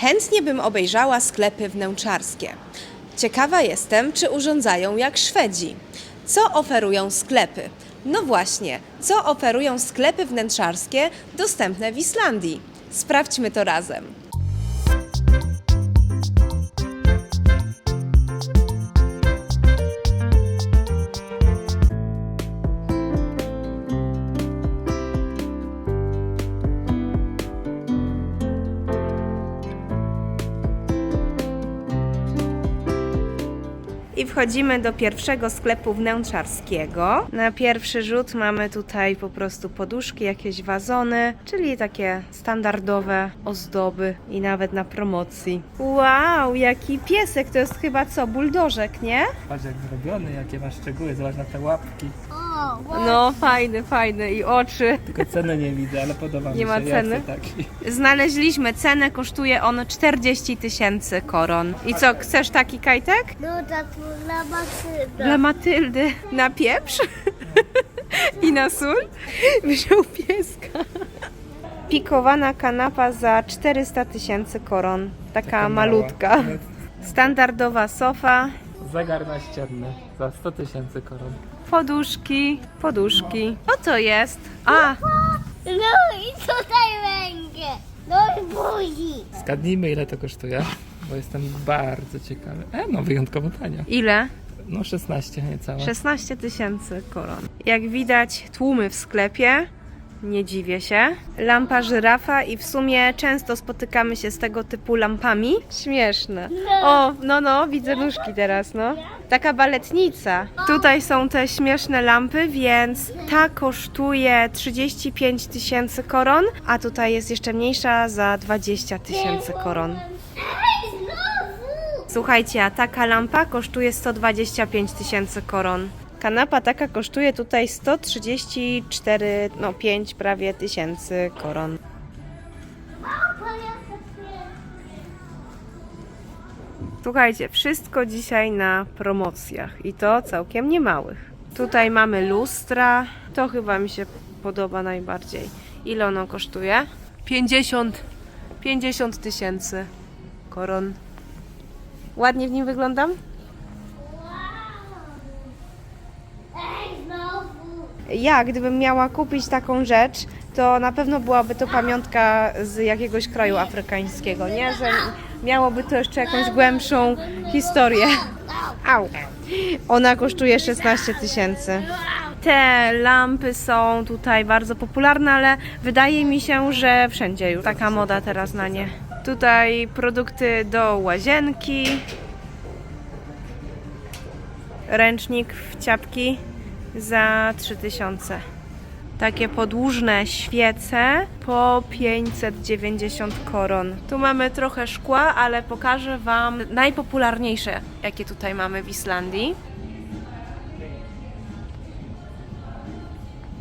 Chętnie bym obejrzała sklepy wnętrzarskie. Ciekawa jestem, czy urządzają jak Szwedzi. Co oferują sklepy? No właśnie, co oferują sklepy wnętrzarskie dostępne w Islandii? Sprawdźmy to razem. I wchodzimy do pierwszego sklepu wnętrzarskiego. Na pierwszy rzut mamy tutaj po prostu poduszki, jakieś wazony, czyli takie standardowe ozdoby i nawet na promocji. Wow, jaki piesek! To jest chyba co, buldożek, nie? Patrz jak zrobiony, jakie ma szczegóły, zobacz na te łapki. No, fajny, fajny i oczy. Tylko ceny nie widzę, ale podoba mi Nie się. ma Ja ceny? chcę taki. Znaleźliśmy cenę, kosztuje on 40 tysięcy koron. I co, chcesz taki kajtek? No to dla Matylda. Dla Matyldy. Na pieprz? I na sól? Wziął pieska. Pikowana kanapa za 400 tysięcy koron. Taka, Taka malutka. Standardowa sofa, Zegar naścienny za 100 tysięcy koron. poduszki, poduszki. Co to jest? A, No i tutaj będzie. No i buzi. Zgadnijmy ile to kosztuje, bo jestem bardzo ciekawy. E, no wyjątkowo tanio. ile? No 16 niecałe. 16 tysięcy koron. Jak widać, tłumy w sklepie. Nie dziwię się. Lampa żyrafa i w sumie często spotykamy się z tego typu lampami. Śmieszne. O, no no, widzę nóżki teraz, no. Taka baletnica. Tutaj są te śmieszne lampy, więc ta kosztuje 35 tysięcy koron, a tutaj jest jeszcze mniejsza za 20 tysięcy koron. Słuchajcie, a taka lampa kosztuje 125 tysięcy koron. Kanapa taka kosztuje tutaj 134, no 5 prawie tysięcy koron. Słuchajcie, wszystko dzisiaj na promocjach i to całkiem niemałych. Tutaj mamy lustra, to chyba mi się podoba najbardziej. Ile ono kosztuje? 50, 50 tysięcy koron. Ładnie w nim wyglądam? Ej, znowu. Ja, gdybym miała kupić taką rzecz, to na pewno byłaby to pamiątka z jakiegoś kraju afrykańskiego, nie? Że miałoby to jeszcze jakąś głębszą historię. Au. Ona kosztuje 16 tysięcy. Te lampy są tutaj bardzo popularne, ale wydaje mi się, że wszędzie już taka moda teraz na nie. Tutaj produkty do łazienki, ręcznik w ciapki za 3000. Takie podłużne świece po 590 koron. Tu mamy trochę szkła, ale pokażę Wam najpopularniejsze, jakie tutaj mamy w Islandii.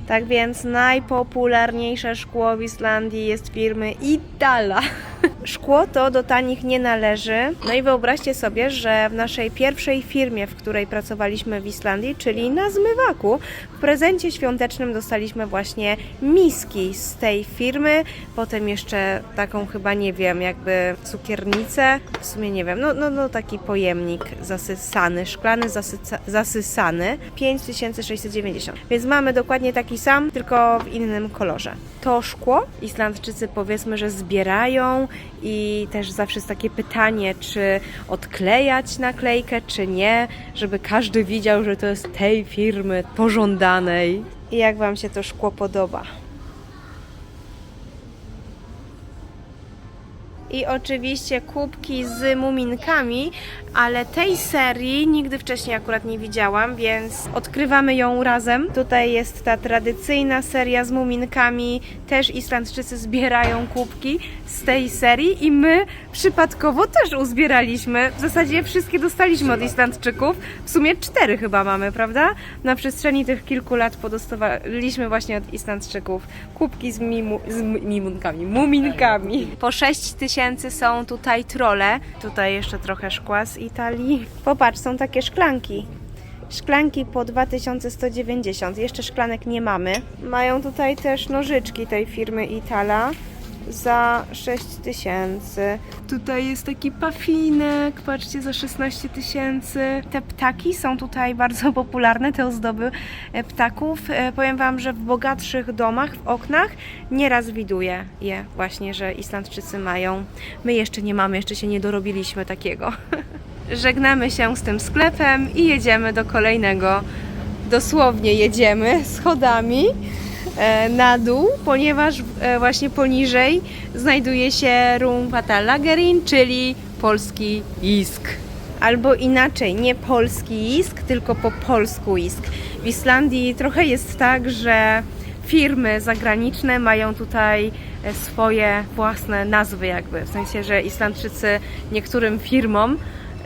Tak więc najpopularniejsze szkło w Islandii jest firmy Itala. Szkło to do tanich nie należy. No i wyobraźcie sobie, że w naszej pierwszej firmie, w której pracowaliśmy w Islandii, czyli na zmywaku, w prezencie świątecznym dostaliśmy właśnie miski z tej firmy. Potem jeszcze taką chyba, nie wiem, jakby cukiernicę. W sumie nie wiem, no, no, no taki pojemnik zasysany, szklany zasyca, zasysany. 5690. Więc mamy dokładnie taki sam, tylko w innym kolorze. To szkło Islandczycy powiedzmy, że zbierają i też zawsze jest takie pytanie, czy odklejać naklejkę, czy nie, żeby każdy widział, że to jest tej firmy pożądanej. I jak Wam się to szkło podoba? I oczywiście kubki z muminkami, ale tej serii nigdy wcześniej akurat nie widziałam, więc odkrywamy ją razem. Tutaj jest ta tradycyjna seria z muminkami. Też Islandczycy zbierają kubki z tej serii i my przypadkowo też uzbieraliśmy. W zasadzie wszystkie dostaliśmy od Islandczyków. W sumie cztery chyba mamy, prawda? Na przestrzeni tych kilku lat podostawaliśmy właśnie od Islandczyków kubki z, mimu, z mimunkami, muminkami. Po 6 tysięcy są tutaj trole. Tutaj jeszcze trochę szkła z Italii. Popatrz, są takie szklanki. Szklanki po 2190. Jeszcze szklanek nie mamy. Mają tutaj też nożyczki tej firmy Itala. Za 6 tysięcy. Tutaj jest taki pafinek, patrzcie, za 16 tysięcy. Te ptaki są tutaj bardzo popularne, te ozdoby e, ptaków. E, Powiem Wam, że w bogatszych domach, w oknach nieraz widuję je właśnie, że Islandczycy mają. My jeszcze nie mamy, jeszcze się nie dorobiliśmy takiego. Żegnamy się z tym sklepem i jedziemy do kolejnego. Dosłownie jedziemy schodami na dół, ponieważ e, właśnie poniżej znajduje się Rumpata Lagerin, czyli polski isk. Albo inaczej, nie polski isk, tylko po polsku isk. W Islandii trochę jest tak, że firmy zagraniczne mają tutaj e, swoje własne nazwy jakby, w sensie, że Islandczycy niektórym firmom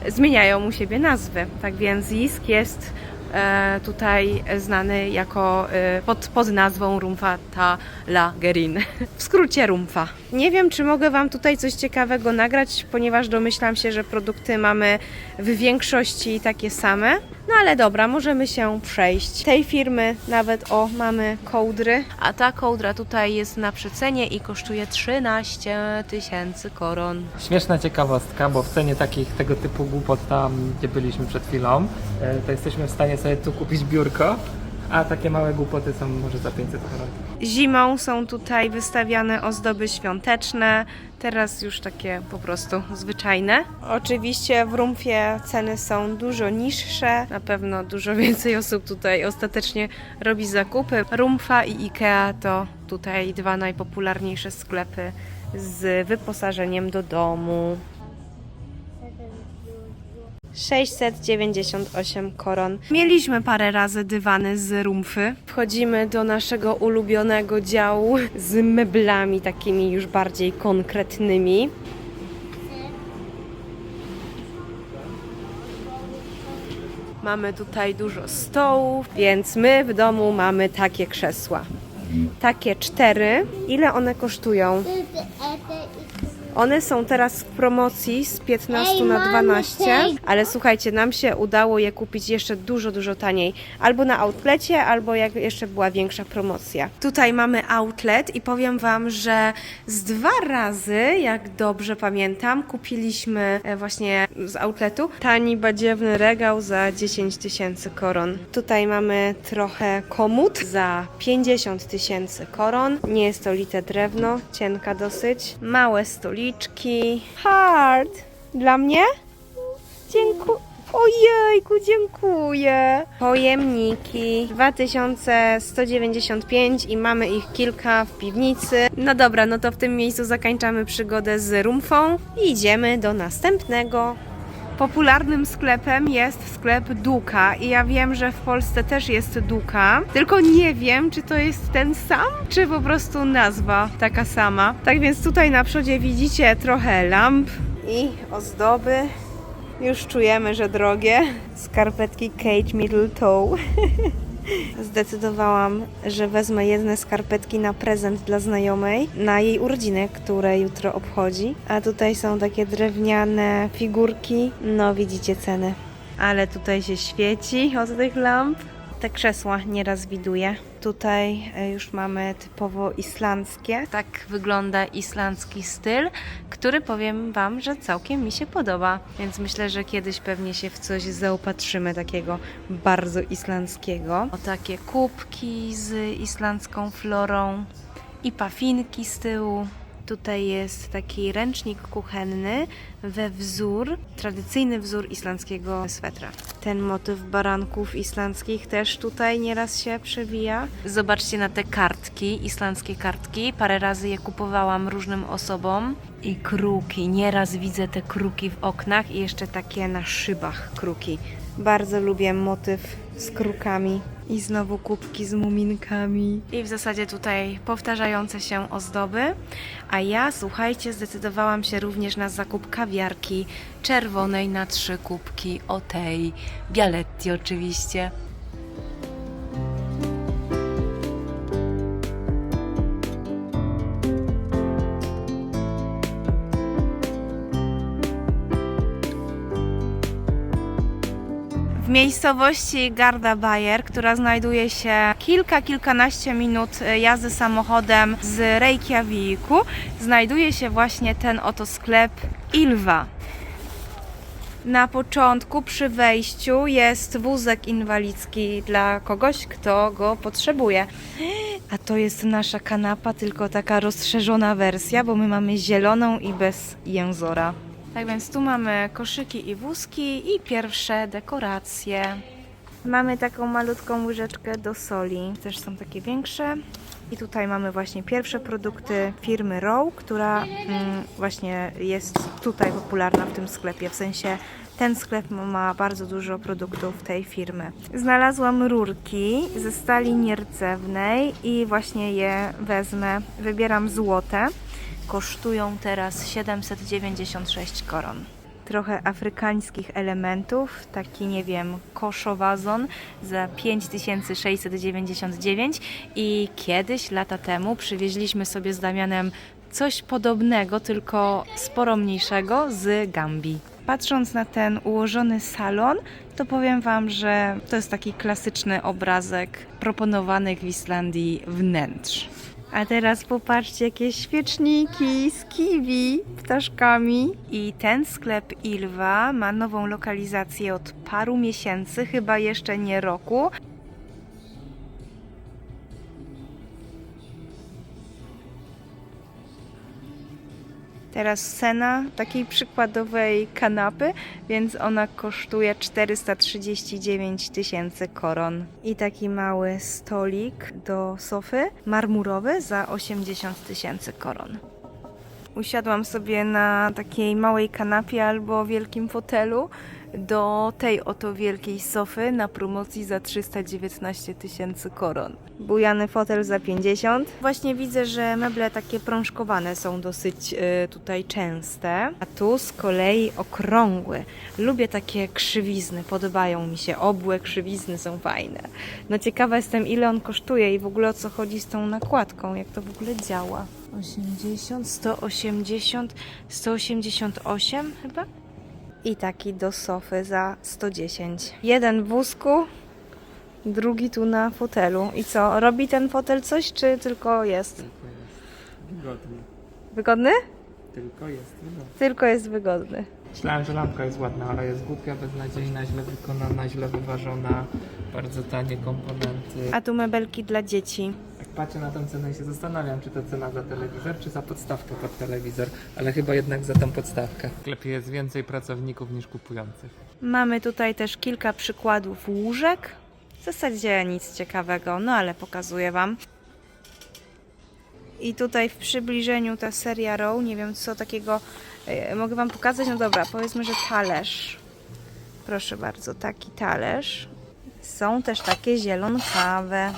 zmieniają u siebie nazwy. Tak więc isk jest e, tutaj znany jako e, pod, pod nazwą Rumfata Lagerin. W skrócie Rumfa. Nie wiem, czy mogę Wam tutaj coś ciekawego nagrać, ponieważ domyślam się, że produkty mamy w większości takie same. No ale dobra, możemy się przejść. Tej firmy nawet, o, mamy kołdry, a ta kołdra tutaj jest na przecenie i kosztuje 13 tysięcy koron. Śmieszna ciekawostka, bo w cenie takich tego typu głupot tam, gdzie byliśmy przed chwilą, e, to jesteśmy w stanie sobie tu kupić biurko, a takie małe głupoty są może za 500 koron. Zimą są tutaj wystawiane ozdoby świąteczne, teraz już takie po prostu zwyczajne. Oczywiście w Rumfie ceny są dużo niższe, na pewno dużo więcej osób tutaj ostatecznie robi zakupy. Rumfa i Ikea to tutaj dwa najpopularniejsze sklepy z wyposażeniem do domu. 698 koron. Mieliśmy parę razy dywany z rumfy. Wchodzimy do naszego ulubionego działu z meblami takimi już bardziej konkretnymi. Mamy tutaj dużo stołów, więc my w domu mamy takie krzesła. Takie cztery. Ile one kosztują? One są teraz w promocji z 15 Ej, na mamy 12, hej. ale słuchajcie, nam się udało je kupić jeszcze dużo, dużo taniej. Albo na outlecie, albo jak jeszcze była większa promocja. Tutaj mamy outlet i powiem Wam, że z dwa razy, jak dobrze pamiętam, kupiliśmy e, właśnie z outletu tani badziewny regał za 10 tysięcy koron. Tutaj mamy trochę komód za 50 tysięcy koron. Nie jest to lite drewno, cienka dosyć. Małe stoliczki. Hard. Dla mnie? Dziękuję. Ojejku, dziękuję. Pojemniki 2195 i mamy ich kilka w piwnicy. No dobra, no to w tym miejscu zakończamy przygodę z rumfą i idziemy do następnego. Popularnym sklepem jest sklep Duka i ja wiem, że w Polsce też jest Duka, tylko nie wiem, czy to jest ten sam, czy po prostu nazwa taka sama. Tak więc tutaj na przodzie widzicie trochę lamp i ozdoby. Już czujemy, że drogie. Skarpetki Kate Middle Toe. Zdecydowałam, że wezmę jedne skarpetki na prezent dla znajomej na jej urodziny, które jutro obchodzi. A tutaj są takie drewniane figurki. No, widzicie ceny. Ale tutaj się świeci od tych lamp. Te krzesła nieraz widuję. Tutaj e, już mamy typowo islandzkie. Tak wygląda islandzki styl, który powiem Wam, że całkiem mi się podoba. Więc myślę, że kiedyś pewnie się w coś zaopatrzymy takiego bardzo islandzkiego. O takie kubki z islandzką florą i pafinki z tyłu. Tutaj jest taki ręcznik kuchenny we wzór, tradycyjny wzór islandzkiego swetra. Ten motyw baranków islandzkich też tutaj nieraz się przewija. Zobaczcie na te kartki, islandzkie kartki. Parę razy je kupowałam różnym osobom. I kruki, nieraz widzę te kruki w oknach i jeszcze takie na szybach kruki. Bardzo lubię motyw z krukami. I znowu kubki z muminkami. I w zasadzie tutaj powtarzające się ozdoby. A ja, słuchajcie, zdecydowałam się również na zakup kawiarki czerwonej na trzy kubki. O tej Bialetti oczywiście. Miejscowości Garda Bayer, która znajduje się kilka, kilkanaście minut e, jazdy samochodem z Reykjaviku, znajduje się właśnie ten oto sklep Ilva. Na początku, przy wejściu, jest wózek inwalidzki dla kogoś, kto go potrzebuje. A to jest nasza kanapa, tylko taka rozszerzona wersja, bo my mamy zieloną i bez jęzora. Tak więc tu mamy koszyki i wózki i pierwsze dekoracje. Mamy taką malutką łyżeczkę do soli, też są takie większe. I tutaj mamy właśnie pierwsze produkty firmy Row, która mm, właśnie jest tutaj popularna w tym sklepie. W sensie ten sklep ma bardzo dużo produktów tej firmy. Znalazłam rurki ze stali nierdzewnej i właśnie je wezmę. Wybieram złote. Kosztują teraz 796 koron trochę afrykańskich elementów, taki nie wiem, koszowazon za 5699 i kiedyś, lata temu, przywieźliśmy sobie z Damianem coś podobnego, tylko sporo mniejszego z Gambii. Patrząc na ten ułożony salon, to powiem Wam, że to jest taki klasyczny obrazek proponowanych w Islandii wnętrz. A teraz popatrzcie, jakie świeczniki z kiwi, ptaszkami. I ten sklep Ilwa ma nową lokalizację od paru miesięcy, chyba jeszcze nie roku. Teraz cena takiej przykładowej kanapy, więc ona kosztuje 439 tysięcy koron. I taki mały stolik do sofy marmurowy za 80 tysięcy koron. Usiadłam sobie na takiej małej kanapie albo wielkim fotelu do tej oto wielkiej sofy na promocji za 319 tysięcy koron. Bujany fotel za 50. Właśnie widzę, że meble takie prążkowane są dosyć y, tutaj częste, a tu z kolei okrągłe. Lubię takie krzywizny, podobają mi się. Obłe krzywizny są fajne. No ciekawa jestem ile on kosztuje i w ogóle o co chodzi z tą nakładką, jak to w ogóle działa. 80, 180, 188 chyba? I taki do sofy za 110. Jeden w wózku, drugi tu na fotelu. I co, robi ten fotel coś, czy tylko jest? Tylko jest wygodny. Wygodny? Tylko jest wygodny. Tylko jest wygodny. Myślałem, że lampka jest ładna, ale jest głupia, beznadziejna, źle wykonana, źle wyważona, bardzo tanie komponenty. A tu mebelki dla dzieci. Patrzę na tę cenę i się zastanawiam, czy to cena za telewizor, czy za podstawkę pod telewizor, ale chyba jednak za tą podstawkę. W sklepie jest więcej pracowników niż kupujących. Mamy tutaj też kilka przykładów łóżek. W zasadzie nic ciekawego, no ale pokazuję Wam. I tutaj w przybliżeniu ta seria Row, nie wiem co takiego e, mogę Wam pokazać. No dobra, powiedzmy, że talerz. Proszę bardzo, taki talerz. Są też takie zielonkawe.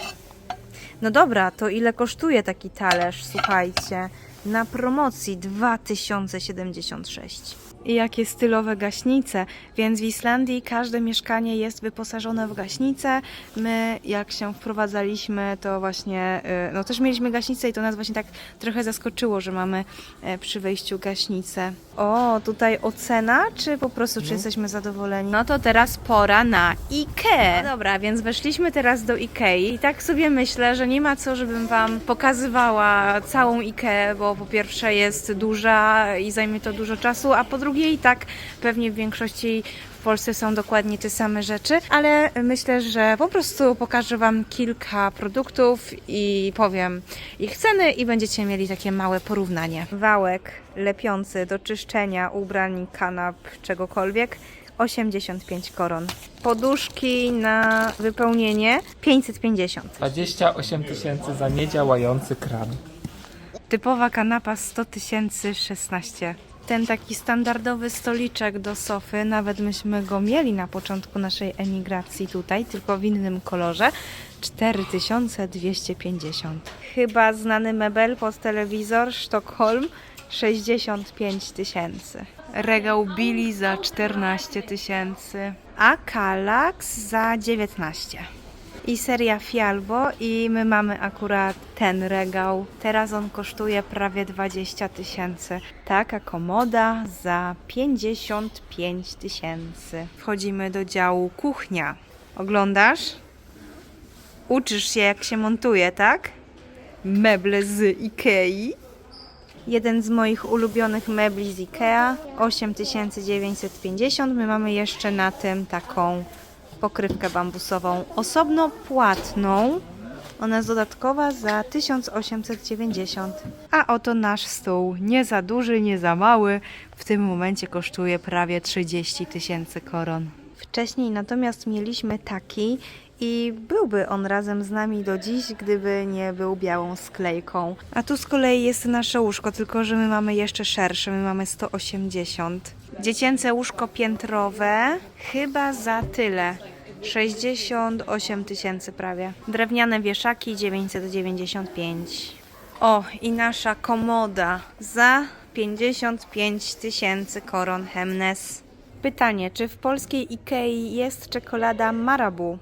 No dobra, to ile kosztuje taki talerz? Słuchajcie, na promocji 2076. I jakie stylowe gaśnice, więc w Islandii każde mieszkanie jest wyposażone w gaśnicę. My, jak się wprowadzaliśmy, to właśnie, y, no też mieliśmy gaśnicę i to nas właśnie tak trochę zaskoczyło, że mamy e, przy wejściu gaśnicę. O, tutaj ocena, czy po prostu, czy No. jesteśmy zadowoleni? No to teraz pora na IKEA. No dobra, więc weszliśmy teraz do IKEA i tak sobie myślę, że nie ma co, żebym Wam pokazywała całą IKEA, bo po pierwsze jest duża i zajmie to dużo czasu, a po drugie i tak pewnie w większości w Polsce są dokładnie te same rzeczy, ale myślę, że po prostu pokażę Wam kilka produktów i powiem ich ceny i będziecie mieli takie małe porównanie. Wałek lepiący do czyszczenia ubrań, kanap, czegokolwiek 85 koron. Poduszki na wypełnienie 550. 28 tysięcy za niedziałający kran. Typowa kanapa 100 tysięcy 16. Ten taki standardowy stoliczek do sofy, nawet myśmy go mieli na początku naszej emigracji tutaj, tylko w innym kolorze. 4250. Chyba znany mebel pod telewizor Sztokholm 65 tysięcy. Regał Billy za 14 tysięcy, a Kallax za 19. i seria Fialbo i my mamy akurat ten regał. Teraz on kosztuje prawie 20 tysięcy. Taka komoda za 55 tysięcy. Wchodzimy do działu kuchnia. Oglądasz? Uczysz się jak się montuje, tak? Meble z Ikei. Jeden z moich ulubionych mebli z Ikea 8950. My mamy jeszcze na tym taką pokrywkę bambusową osobno płatną. Ona jest dodatkowa za 1890. A oto nasz stół. Nie za duży, nie za mały. W tym momencie kosztuje prawie 30 tysięcy koron. Wcześniej natomiast mieliśmy taki i byłby on razem z nami do dziś, gdyby nie był białą sklejką. A tu z kolei jest nasze łóżko, tylko że my mamy jeszcze szersze, my mamy 180. Dziecięce łóżko piętrowe, chyba za tyle. 68 tysięcy prawie. Drewniane wieszaki 995. O, i nasza komoda za 55 tysięcy koron Hemnes. Pytanie, czy w polskiej Ikei jest czekolada Marabu?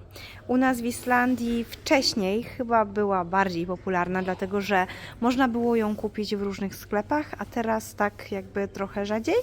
U nas w Islandii wcześniej chyba była bardziej popularna, dlatego że można było ją kupić w różnych sklepach, a teraz tak jakby trochę rzadziej,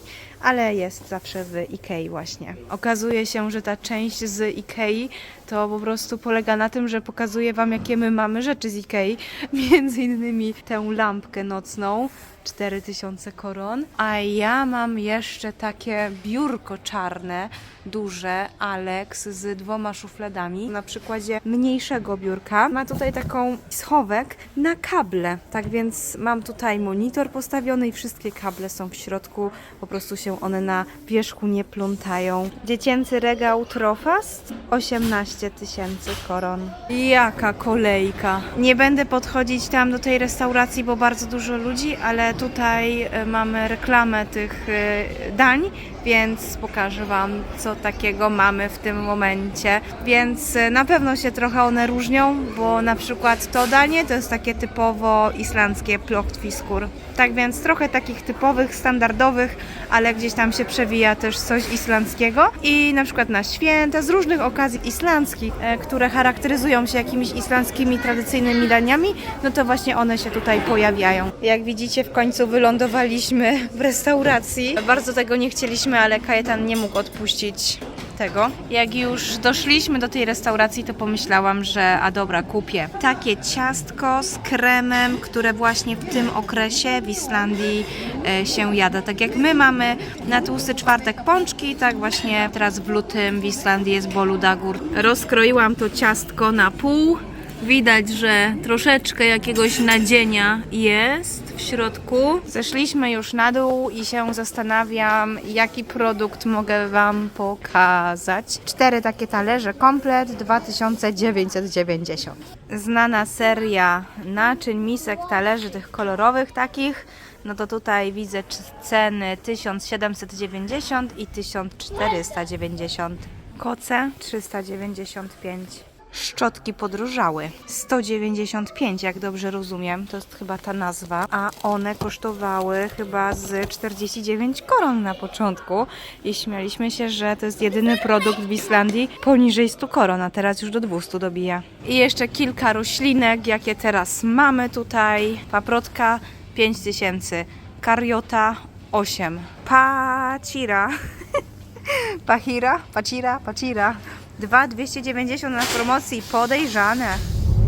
ale jest zawsze w Ikei właśnie. Okazuje się, że ta część z Ikei to po prostu polega na tym, że pokazuje Wam jakie my mamy rzeczy z Ikei, między innymi tę lampkę nocną, 4000 koron, a ja mam jeszcze takie biurko czarne, duże, Alex z dwoma szufladami. Na przykładzie mniejszego biurka ma tutaj taką schowek na kable. Tak więc mam tutaj monitor postawiony i wszystkie kable są w środku. Po prostu się one na wierzchu nie plątają. Dziecięcy regał Trofast 18 tysięcy koron. Jaka kolejka. Nie będę podchodzić tam do tej restauracji, bo bardzo dużo ludzi, ale tutaj e, mamy reklamę tych e, dań, więc pokażę Wam, co takiego mamy w tym momencie. Więc e, na pewno się trochę one różnią, bo na przykład to danie to jest takie typowo islandzkie plochtfiskur. Tak więc trochę takich typowych, standardowych, ale gdzieś tam się przewija też coś islandzkiego. I na przykład na święta, z różnych okazji islandzkich, e, które charakteryzują się jakimiś islandzkimi tradycyjnymi daniami, no to właśnie one się tutaj pojawiają. Jak widzicie, w końcu wylądowaliśmy w restauracji. Bardzo tego nie chcieliśmy, ale Kajetan nie mógł odpuścić tego. Jak już doszliśmy do tej restauracji, to pomyślałam, że a dobra, kupię takie ciastko z kremem, które właśnie w tym okresie w Islandii e, się jada. Tak jak my mamy na tłusty czwartek pączki, tak właśnie teraz w lutym w Islandii jest boludagur. Rozkroiłam to ciastko na pół. Widać, że troszeczkę jakiegoś nadzienia jest w środku. Zeszliśmy już na dół i się zastanawiam, jaki produkt mogę Wam pokazać. Cztery takie talerze, komplet 2990. Znana seria naczyń, misek, talerzy tych kolorowych takich. No to tutaj widzę ceny 1790 i 1490. Koce 395. Szczotki podrożały. 195, jak dobrze rozumiem, to jest chyba ta nazwa, a one kosztowały chyba z 49 koron na początku i śmialiśmy się, że to jest jedyny produkt w Islandii poniżej 100 koron, a teraz już do 200 dobija. I jeszcze kilka roślinek, jakie teraz mamy tutaj. Paprotka 5000, kariota 8, pacira Pachira, Pachira, Pachira. 2,290 na promocji, podejrzane.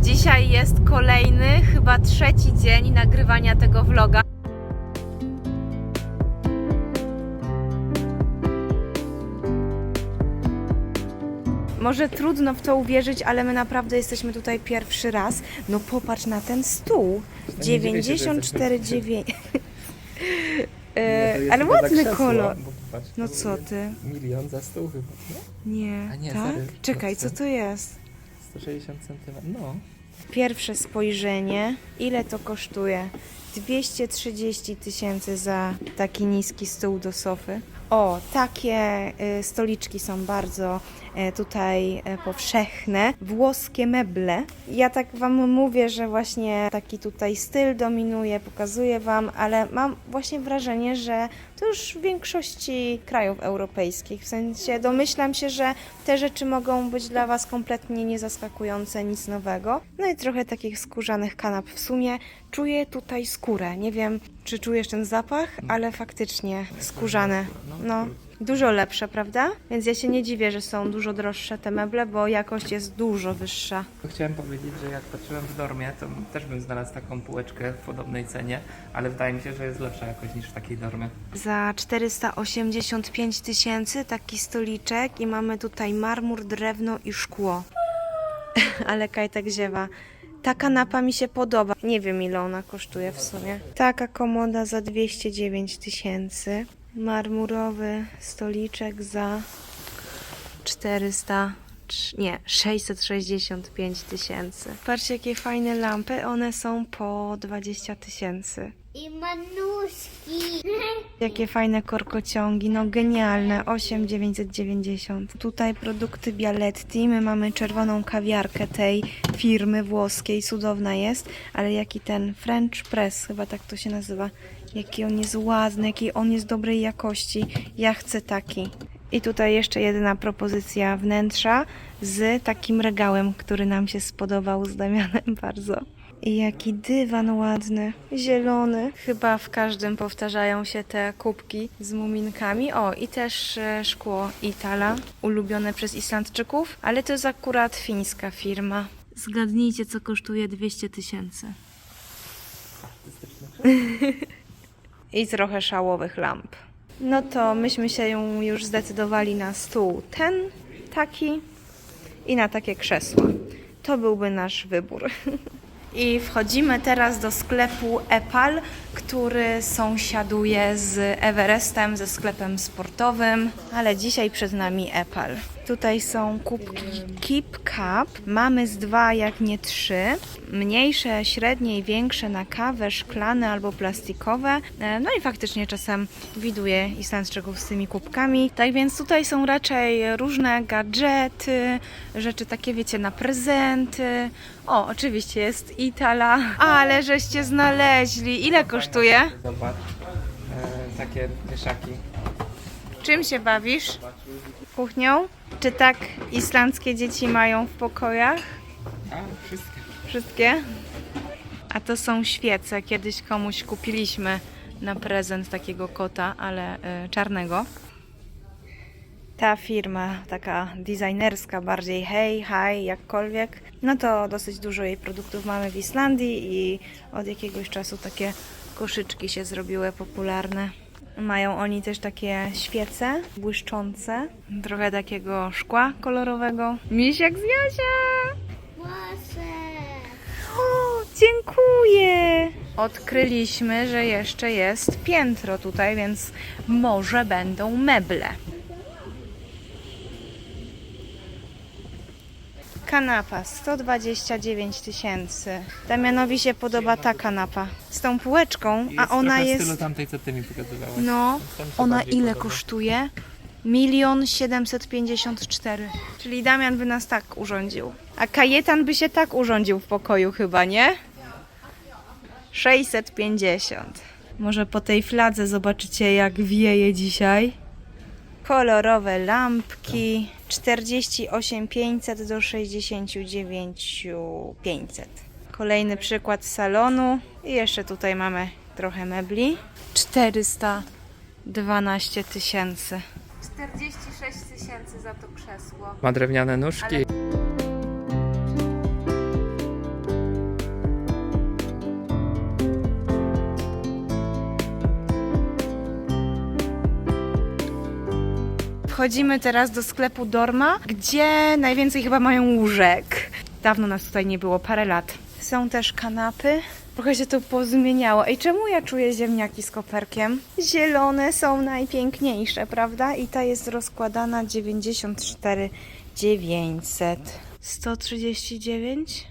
Dzisiaj jest kolejny, chyba trzeci dzień nagrywania tego vloga. Może trudno w to uwierzyć, ale my naprawdę jesteśmy tutaj pierwszy raz. No popatrz na ten stół. nie dziwię się, że jesteśmy 94,9. E, ale ładny kolor. No co ty? Milion za stół chyba, nie? Nie, A nie, tak? sorry. Czekaj, co to jest? 160 cm. No. Pierwsze spojrzenie. Ile to kosztuje? 230 tysięcy za taki niski stół do sofy. O, takie y, stoliczki są bardzo tutaj e, powszechne. Włoskie meble. Ja tak Wam mówię, że właśnie taki tutaj styl dominuje, pokazuję Wam, ale mam właśnie wrażenie, że to już w większości krajów europejskich. W sensie domyślam się, że te rzeczy mogą być dla Was kompletnie niezaskakujące, nic nowego. No i trochę takich skórzanych kanap. W sumie czuję tutaj skórę. Nie wiem, czy czujesz ten zapach, ale faktycznie skórzane. No, dużo lepsze, prawda? Więc ja się nie dziwię, że są dużo droższe te meble, bo jakość jest dużo wyższa. Chciałem powiedzieć, że jak patrzyłem w dormie, to też bym znalazł taką półeczkę w podobnej cenie, ale wydaje mi się, że jest lepsza jakoś niż w takiej dormie. Za 485 tysięcy taki stoliczek i mamy tutaj marmur, drewno i szkło. Ale Kajtek ziewa. Ta kanapa mi się podoba. Nie wiem ile ona kosztuje w sumie. Taka komoda za 209 tysięcy. Marmurowy stoliczek za 400, trz- nie, 665 tysięcy. Patrzcie jakie fajne lampy, one są po 20 tysięcy. I manuszki. Jakie fajne korkociągi, no genialne, 8,990. Tutaj produkty Bialetti, my mamy czerwoną kawiarkę tej firmy włoskiej, cudowna jest, ale jaki ten French Press, chyba tak to się nazywa, jaki on jest ładny, jaki on jest dobrej jakości, ja chcę taki. I tutaj jeszcze jedyna propozycja wnętrza z takim regałem, który nam się spodobał z Damianem bardzo. Jaki dywan ładny, zielony. Chyba w każdym powtarzają się te kubki z muminkami. O, i też e, szkło Itala, ulubione przez Islandczyków, ale to jest akurat fińska firma. Zgadnijcie, co kosztuje 200 tysięcy. I trochę szałowych lamp. No to myśmy się już zdecydowali na stół ten, taki i na takie krzesła. To byłby nasz wybór. I wchodzimy teraz do sklepu Epal, który sąsiaduje z Everestem, ze sklepem sportowym, ale dzisiaj przed nami Epal. Tutaj są kubki Keep Cup. Mamy z dwa, jak nie trzy. Mniejsze, średnie i większe na kawę, szklane albo plastikowe. E, No i faktycznie czasem widuję Islandczyków z tymi kubkami. Tak więc tutaj są raczej różne gadżety, rzeczy takie wiecie na prezenty. O, oczywiście jest Itala. Ale żeście znaleźli. Ile kosztuje? Zobacz, e, takie wieszaki. Czym się bawisz? Kuchnią? Czy tak islandzkie dzieci mają w pokojach? A, wszystkie. Wszystkie? A to są świece. Kiedyś komuś kupiliśmy na prezent takiego kota, ale y, czarnego. Ta firma, taka designerska, bardziej hej, hi, jakkolwiek, no to dosyć dużo jej produktów mamy w Islandii i od jakiegoś czasu takie koszyczki się zrobiły popularne. Mają oni też takie świece błyszczące, trochę takiego szkła kolorowego. Misiak z Jasia! Proszę. O, dziękuję! Odkryliśmy, że jeszcze jest piętro tutaj, więc może będą meble. Kanapa 129 tysięcy. Damianowi się podoba ta kanapa z tą półeczką, a ona jest. stylu tamtej, co ty mi pokazywałaś. No, ona ile kosztuje? Milion siedemset pięćdziesiąt cztery. Czyli Damian by nas tak urządził. A Kajetan by się tak urządził w pokoju chyba, nie? 650. Może po tej fladze zobaczycie jak wieje dzisiaj. Kolorowe lampki 48 500 do 69 500. Kolejny przykład salonu i jeszcze tutaj mamy trochę mebli. 412 tysięcy. 46 tysięcy za to krzesło. Ma drewniane nóżki. Wchodzimy teraz do sklepu Dorma, gdzie najwięcej chyba mają łóżek. Dawno nas tutaj nie było, parę lat. Są też kanapy. Trochę się to pozmieniało. Ej, czemu ja czuję ziemniaki z koperkiem? Zielone są najpiękniejsze, prawda? I ta jest rozkładana 94 900. 139.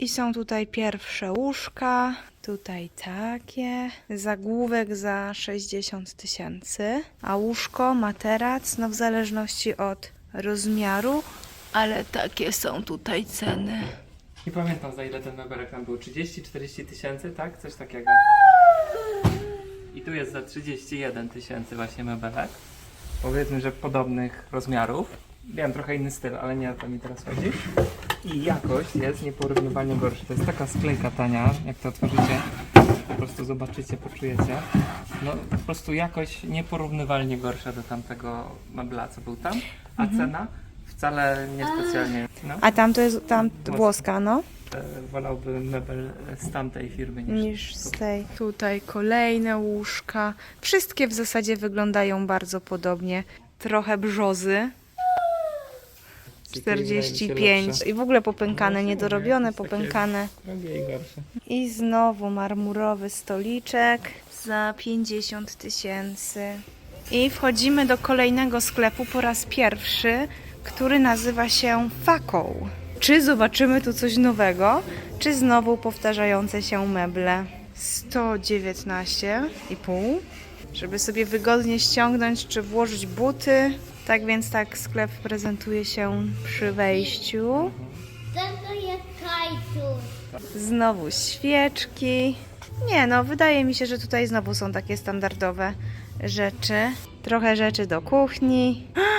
I są tutaj pierwsze łóżka. Tutaj takie. Zagłówek za 60 tysięcy. A łóżko, materac, no w zależności od rozmiaru. Ale takie są tutaj ceny. Nie pamiętam za ile ten mebelek tam był. 30-40 tysięcy, tak? Coś takiego. I tu jest za 31 tysięcy właśnie mebelek. Powiedzmy, że podobnych rozmiarów. Wiem, trochę inny styl, ale nie o to mi teraz chodzi. I jakość jest nieporównywalnie gorsza. To jest taka sklejka tania, jak to otworzycie, po prostu zobaczycie, poczujecie. No po prostu jakość nieporównywalnie gorsza do tamtego mebla, co był tam, a cena wcale niespecjalnie. No. A tam to jest tam włoska, no? E, wolałbym mebel z tamtej firmy niż, Niż z tej. Tutaj kolejne łóżka. Wszystkie w zasadzie wyglądają bardzo podobnie. Trochę brzozy. 45 i w ogóle popękane, niedorobione, popękane. Drogie i gorsze. I znowu marmurowy stoliczek za 50 tysięcy. I wchodzimy do kolejnego sklepu po raz pierwszy, który nazywa się Faką. Czy zobaczymy tu coś nowego, czy znowu powtarzające się meble? 119,5 żeby sobie wygodnie ściągnąć czy włożyć buty. Tak więc tak sklep prezentuje się przy wejściu. Tego jest kajtus. Znowu świeczki. Nie, no wydaje mi się, że tutaj znowu są takie standardowe rzeczy. Trochę rzeczy do kuchni.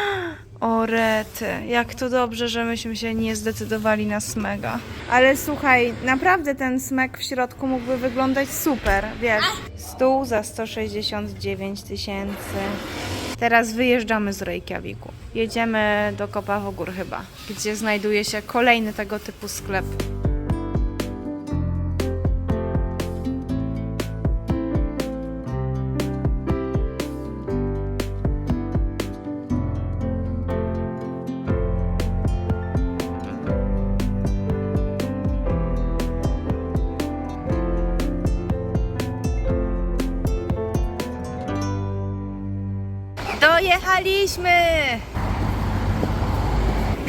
O rety, jak to dobrze, że myśmy się nie zdecydowali na smega. Ale słuchaj, naprawdę ten smeg w środku mógłby wyglądać super, wiesz. Stół za 169 tysięcy. Teraz wyjeżdżamy z Reykjaviku. Jedziemy do Kopawogór chyba, gdzie znajduje się kolejny tego typu sklep.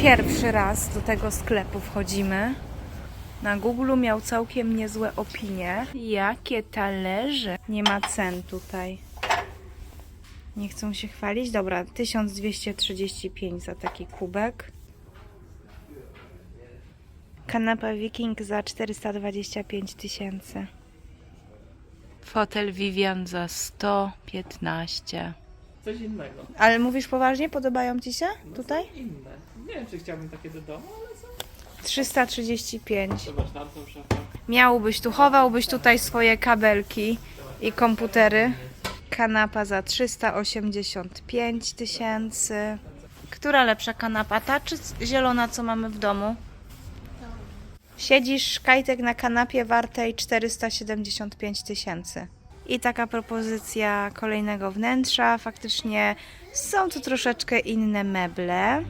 Pierwszy raz do tego sklepu wchodzimy. Na Google miał całkiem niezłe opinie. Jakie talerze! Nie ma cen tutaj. Nie chcą się chwalić? Dobra, 1235 za taki kubek. Kanapa Viking za 425 tysięcy. Fotel Vivian za 115. Coś innego. Ale mówisz poważnie? Podobają Ci się tutaj? Inne. Nie wiem, czy chciałbym takie do domu, ale są. 335. Zobacz, tam są. Miałbyś tu, chowałbyś tutaj swoje kabelki i komputery. Kanapa za 385 tysięcy. Która lepsza kanapa? Ta czy zielona, co mamy w domu? Siedzisz, Kajtek, na kanapie wartej 475 tysięcy. I taka propozycja kolejnego wnętrza. Faktycznie są tu troszeczkę inne meble.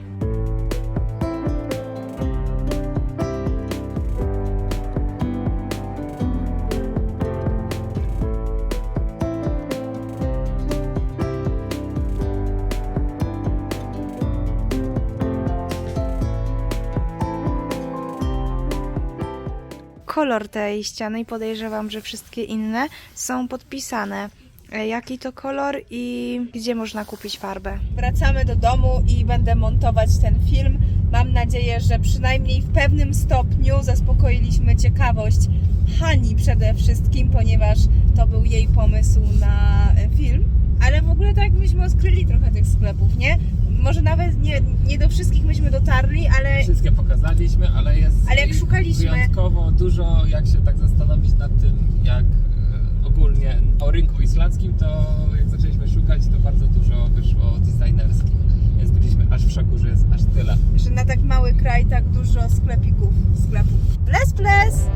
Kolor tej ściany i podejrzewam, że wszystkie inne są podpisane. E, Jaki to kolor i gdzie można kupić farbę? Wracamy do domu i będę montować ten film. Mam nadzieję, że przynajmniej w pewnym stopniu zaspokoiliśmy ciekawość Hani przede wszystkim, ponieważ to był jej pomysł na film. Ale w ogóle tak myśmy odkryli trochę tych sklepów, nie? Może nawet nie, nie do wszystkich myśmy dotarli, ale Wszystkie pokazaliśmy, ale jest Ale jak ich szukaliśmy- wyjątkowo dużo, jak się tak zastanowić nad tym, jak e, ogólnie o rynku islandzkim, to jak zaczęliśmy szukać, to bardzo dużo wyszło designerskich. Więc byliśmy aż w szoku, że jest aż tyle. że na tak mały kraj tak dużo sklepików, sklepów. Ples, ples!